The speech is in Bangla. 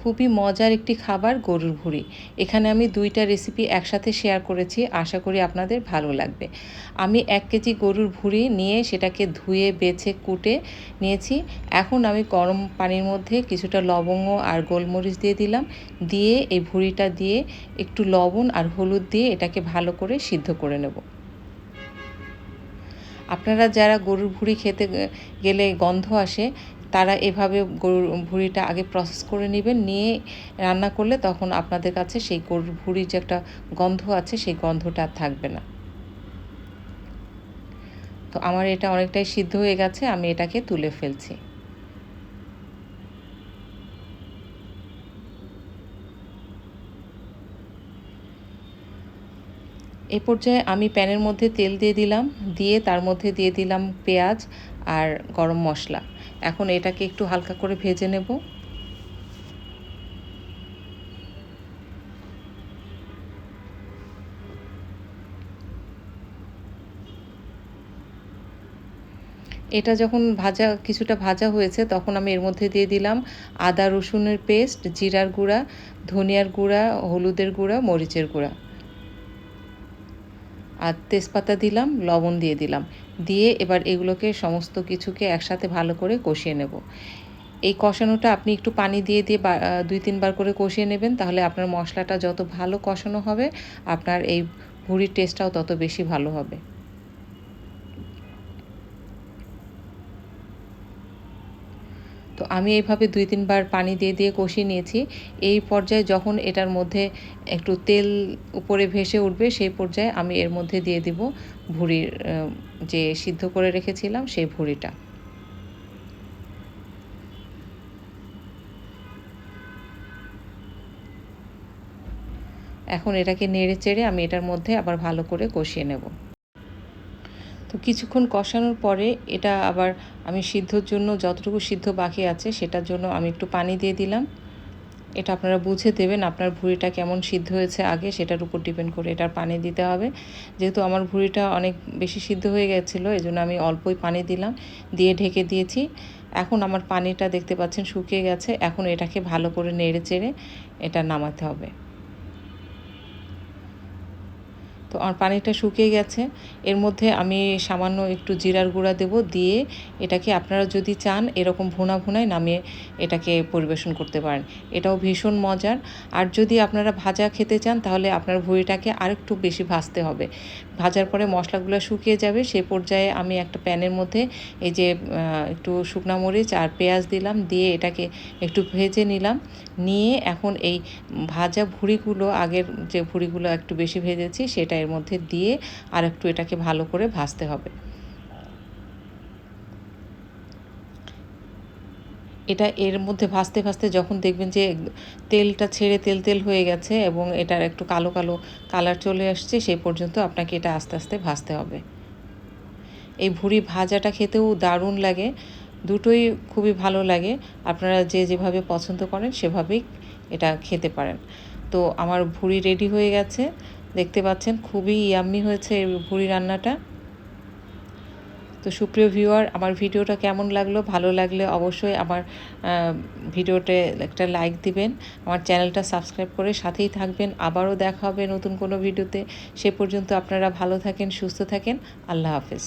খুবই মজার একটি খাবার গরুর ভুঁড়ি। এখানে আমি দুইটা রেসিপি একসাথে শেয়ার করেছি, আশা করি আপনাদের ভালো লাগবে। আমি এক কেজি গরুর ভুঁড়ি নিয়ে সেটাকে ধুয়ে, বেছে, কুটে নিয়েছি। এখন আমি গরম পানির মধ্যে কিছুটা লবঙ্গ আর গোলমরিচ দিয়ে দিলাম। দিয়ে এই ভুঁড়িটা দিয়ে একটু লবণ আর হলুদ দিয়ে এটাকে ভালো করে সিদ্ধ করে নেব। আপনারা যারা গরুর ভুঁড়ি খেতে গেলে গন্ধ আসে তারা এভাবে গরুর ভুঁড়িটা আগে প্রসেস করে নেবেন, নিয়ে রান্না করলে তখন আপনাদের কাছে সেই গরুর ভুঁড়ির যে একটা গন্ধ আছে, সেই গন্ধটা থাকবে না। তো আমার এটা অনেকটাই সিদ্ধ হয়ে গেছে, আমি এটাকে তুলে ফেলছি। এই পর্যায়ে আমি প্যানের মধ্যে তেল দিয়ে দিলাম, দিয়ে তার মধ্যে দিয়ে দিলাম পেঁয়াজ আর গরম মশলা। এখন এটাকে একটু হালকা করে ভেজে নেব। এটা যখন ভাজা, কিছুটা ভাজা হয়েছে, তখন আমি এর মধ্যে দিয়ে দিলাম আদা রসুনের পেস্ট, জিরার গুঁড়া, ধনিয়ার গুঁড়া, হলুদের গুঁড়া, মরিচের গুঁড়া। আর তেজপাতা দিলাম, লবণ দিয়ে দিলাম। দিয়ে এবার এগুলোকে সমস্ত কিছুকে একসাথে ভালো করে কষিয়ে নেব। এই কষানোটা আপনি একটু পানি দিয়ে দিয়ে দুই তিনবার করে কষিয়ে নেবেন, তাহলে আপনার মশলাটা যত ভালো কষানো হবে, আপনার এই ভুড়ির টেস্টটাও তত বেশি ভালো হবে। তো আমি এইভাবে দুই তিনবার পানি দিয়ে দিয়ে কষিয়ে নিয়েছি। এই পর্যায়ে যখন এটার মধ্যে একটু তেল উপরে ভেসে উঠবে, সেই পর্যায়ে আমি এর মধ্যে দিয়ে দিব ভুড়ির যে সিদ্ধ করে রেখেছিলাম সেই ভুড়িটা। এখন এটাকে নেড়ে চেড়ে আমি এটার মধ্যে আবার ভালো করে কষিয়ে নেব। তো কিছুক্ষণ কষানোর পরে এটা আবার আমি সিদ্ধর জন্য যতটুকু সিদ্ধ বাকি আছে সেটার জন্য আমি একটু পানি দিয়ে দিলাম। এটা আপনারা বুঝে দেবেন আপনার ভুঁড়িটা কেমন সিদ্ধ হয়েছে আগে সেটার উপর ডিপেন্ড করে এটার পানি দিতে হবে। যেহেতু আমার ভুঁড়িটা অনেক বেশি সিদ্ধ হয়ে গেছিল এই জন্য আমি অল্পই পানি দিলাম, দিয়ে ঢেকে দিয়েছি। এখন আমার পানিটা দেখতে পাচ্ছেন শুকিয়ে গেছে, এখন এটাকে ভালো করে নেড়ে চেড়ে এটা নামাতে হবে। তো আমার পানিটা শুকিয়ে গেছে। এর মধ্যে আমি সামান্য একটু জিরার গুঁড়া দেব দিয়ে এটাকে আপনারা যদি চান এরকম ভুনা ভুনায় নামিয়ে এটাকে পরিবেশন করতে পারেন। এটাও ভীষণ মজার। আর যদি আপনারা ভাজা খেতে চান তাহলে আপনার ভুঁড়িটাকে আরেকটু বেশি ভাজতে হবে। ভাজার পরে মশলাগুলো শুকিয়ে যাবে, সে পর্যায়ে আমি একটা প্যানের মধ্যে এই যে একটু শুকনো মরিচ আর পেঁয়াজ দিলাম, দিয়ে এটাকে একটু ভেজে নিলাম। নিয়ে এখন এই ভাজা ভুড়িগুলো, আগের যে ভুড়িগুলো একটু বেশি ভেজেছি, সেটা এর মধ্যে দিয়ে আর একটু এটাকে ভালো করে ভাজতে হবে। এটা এর মধ্যে ভাজতে ভাজতে যখন দেখবেন যে তেলটা ছেড়ে তেল তেল হয়ে গেছে এবং এটার একটু কালো কালো কালার চলে আসছে সেই পর্যন্ত আপনাকে এটা আস্তে আস্তে ভাজতে হবে। এই ভুড়ি ভাজাটা খেতেও দারুণ লাগে, দুটোই খুবই ভালো লাগে। আপনারা যে যেভাবে পছন্দ করেন সেভাবেই এটা খেতে পারেন। তো আমার ভুড়ি রেডি হয়ে গেছে, দেখতে পাচ্ছেন খুবই ইয়াম্মি হয়েছে এই ভুড়ি রান্নাটা। তো সুপ্রিয় ভিউয়ার আমার ভিডিওটা কেমন লাগল? ভালো লাগলে অবশ্যই আমার ভিডিওতে একটা লাইক দিবেন। আমার চ্যানেলটা সাবস্ক্রাইব করে সাথেই থাকবেন। আবারও দেখা হবে নতুন কোনো ভিডিওতে সে পর্যন্ত আপনারা ভালো থাকেন, সুস্থ থাকেন। আল্লাহ হাফেজ।